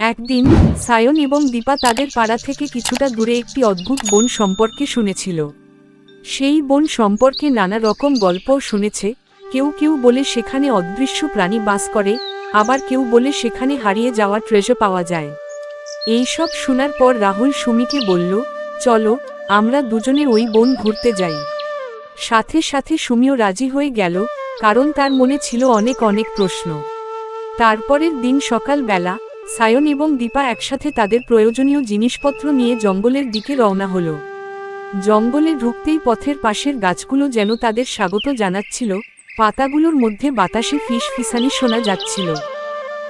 একদিন, সায়ন এবং দীপা তাদের পাড়া থেকে কিছুটা দূরে একটি অদ্ভুত বন সম্পর্কে শুনেছিল। সেই বন সম্পর্কে নানা রকম গল্পও শুনেছে, কেউ কেউ বলে সেখানে অদৃশ্য প্রাণী বাস করে, আবার কেউ বলে সেখানে হারিয়ে যাওয়া ট্রেজার পাওয়া যায়। এইসব শোনার পর রাহুল সুমিকে বলল, চলো, আমরা দুজনে ওই বন ঘুরতে যাই। সাথে সাথে সুমিও রাজি হয়ে গেল, কারণ তার মনে ছিল অনেক অনেক প্রশ্ন। তারপরের দিন সকালবেলা সায়ন এবং দীপা একসাথে তাদের প্রয়োজনীয় জিনিসপত্র নিয়ে জঙ্গলের দিকে রওনা হলো। জঙ্গলে ঢুকতেই পথের পাশের গাছগুলো যেন তাদের স্বাগত জানাচ্ছিল, পাতাগুলোর মধ্যে বাতাসে ফিস ফিসানি শোনা যাচ্ছিল।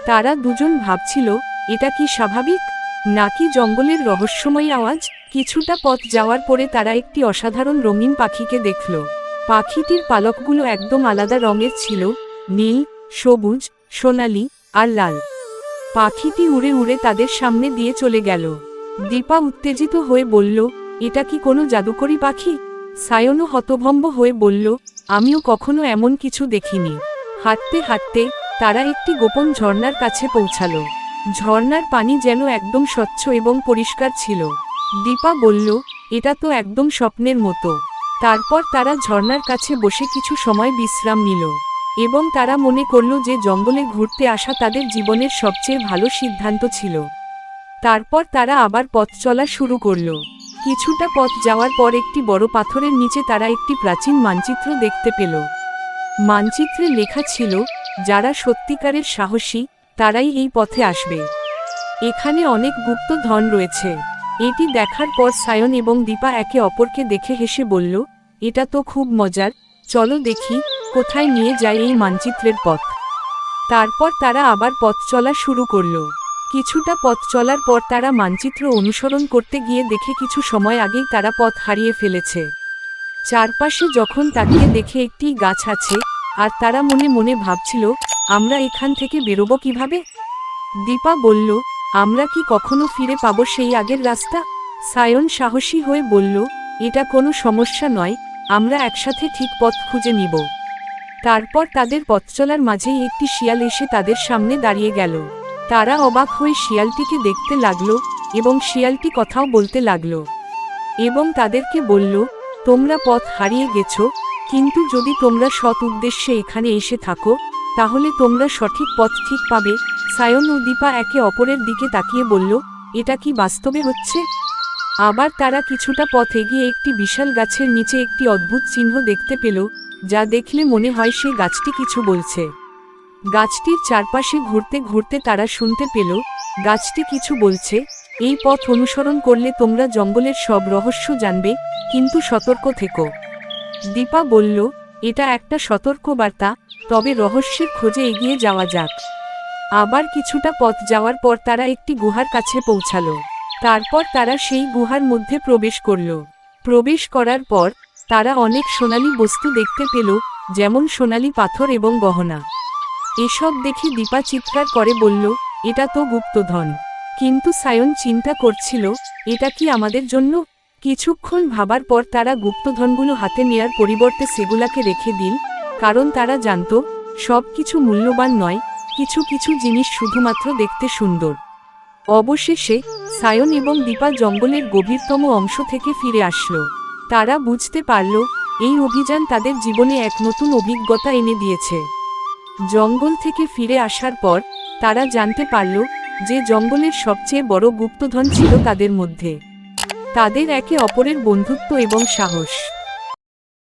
তারা দুজন ভাবছিল, এটা কি স্বাভাবিক? নাকি জঙ্গলের রহস্যময় আওয়াজ? কিছুটা পথ যাওয়ার পরে তারা একটি অসাধারণ রঙিন পাখিকে দেখল। পাখিটির পালকগুলো একদম আলাদা রঙের ছিল, নীল, সবুজ, সোনালি আর লাল। পাখিটি উড়ে উড়ে তাদের সামনে দিয়ে চলে গেল। দীপা উত্তেজিত হয়ে বলল, এটা কি কোনো জাদুকরি পাখি? সায়নও হতভম্ব হয়ে বলল, আমিও কখনো এমন কিছু দেখিনি। হাঁটতে হাঁটতে তারা একটি গোপন ঝর্ণার কাছে পৌঁছালো। ঝর্ণার পানি যেন একদম স্বচ্ছ এবং পরিষ্কার ছিল। দীপা বলল, এটা তো একদম স্বপ্নের মতো। তারপর তারা ঝর্ণার কাছে বসে কিছু সময় বিশ্রাম নিল। এবং তারা মনে করল যে জঙ্গলে ঘুরতে আসা তাদের জীবনের সবচেয়ে ভালো সিদ্ধান্ত ছিল। তারপর তারা আবার পথ চলা শুরু করল। কিছুটা পথ যাওয়ার পর একটি বড় পাথরের নিচে তারা একটি প্রাচীন মানচিত্র দেখতে পেল। মানচিত্রে লেখা ছিল, যারা সত্যিকারের সাহসী, তারাই এই পথে আসবে। এখানে অনেক গুপ্ত ধন রয়েছে। এটি দেখার পর সায়ন এবং দীপা একে অপরকে দেখে হেসে বলল, এটা তো খুব মজার। চলো দেখি। কোথায় নিয়ে যায় এই মানচিত্রের পথ? তারপর তারা আবার পথ চলা শুরু করল। কিছুটা পথ চলার পর তারা মানচিত্র অনুসরণ করতে গিয়ে দেখে কিছু সময় আগেই তারা পথ হারিয়ে ফেলেছে। চারপাশে যখন তাকিয়ে দেখে একটি গাছ আছে, আর তারা মনে মনে ভাবছিল, আমরা এখান থেকে বেরোবো কীভাবে? দীপা বলল, আমরা কি কখনো ফিরে পাবো সেই আগের রাস্তা? সায়ন সাহসী হয়ে বলল, এটা কোনো সমস্যা নয়, আমরা একসাথে ঠিক পথ খুঁজে নিব। তারপর তাদের পথ চলার মাঝেই একটি শিয়াল এসে তাদের সামনে দাঁড়িয়ে গেল। তারা অবাক হয়ে শিয়ালটিকে দেখতে লাগল এবং শিয়ালটি কথাও বলতে লাগল। এবং তাদেরকে বলল, তোমরা পথ হারিয়ে গেছো, কিন্তু যদি তোমরা সৎ উদ্দেশ্যে এখানে এসে থাকো, তাহলে তোমরা সঠিক পথ ঠিক পাবে। সায়ন ও দীপা একে অপরের দিকে তাকিয়ে বলল, এটা কি বাস্তবে হচ্ছে? আবার তারা কিছুটা পথ এগিয়ে একটি বিশাল গাছের নিচে একটি অদ্ভুত চিহ্ন দেখতে পেল। যা দেখলে মনে হয় সে গাছটি কিছু বলছে। গাছটির চারপাশে ঘুরতে ঘুরতে তারা শুনতে পেল, গাছটি কিছু বলছে, এই পথ অনুসরণ করলে তোমরা জঙ্গলের সব রহস্য জানবে, কিন্তু সতর্ক থেকো। দীপা বলল, এটা একটা সতর্ক বার্তা তবে রহস্যের খোঁজে এগিয়ে যাওয়া যাক। আবার কিছুটা পথ যাওয়ার পর তারা একটি গুহার কাছে পৌঁছালো। তারপর তারা সেই গুহার মধ্যে প্রবেশ করল। প্রবেশ করার পর তারা অনেক সোনালী বস্তু দেখতে পেল, যেমন সোনালী পাথর এবং গহনা। এসব দেখে দীপা চিৎকার করে বলল, এটা তো গুপ্তধন। কিন্তু সায়ন চিন্তা করছিল, এটা কি আমাদের জন্য? কিছুক্ষণ ভাবার পর তারা গুপ্তধনগুলো হাতে নেয়ার পরিবর্তে সেগুলাকে রেখে দিল, কারণ তারা জানত, সব কিছু মূল্যবান নয়, কিছু কিছু জিনিস শুধুমাত্র দেখতে সুন্দর। অবশেষে, সায়ন এবং দীপা জঙ্গলের গভীরতম অংশ থেকে ফিরে আসলো। তারা বুঝতে পারল, এই অভিযান তাদের জীবনে এক নতুন অভিজ্ঞতা এনে দিয়েছে। জঙ্গল থেকে ফিরে আসার পর, তারা জানতে পারল যে জঙ্গলের সবচেয়ে বড় গুপ্তধন ছিল তাদের মধ্যে। তাদের একে অপরের বন্ধুত্ব এবং সাহস।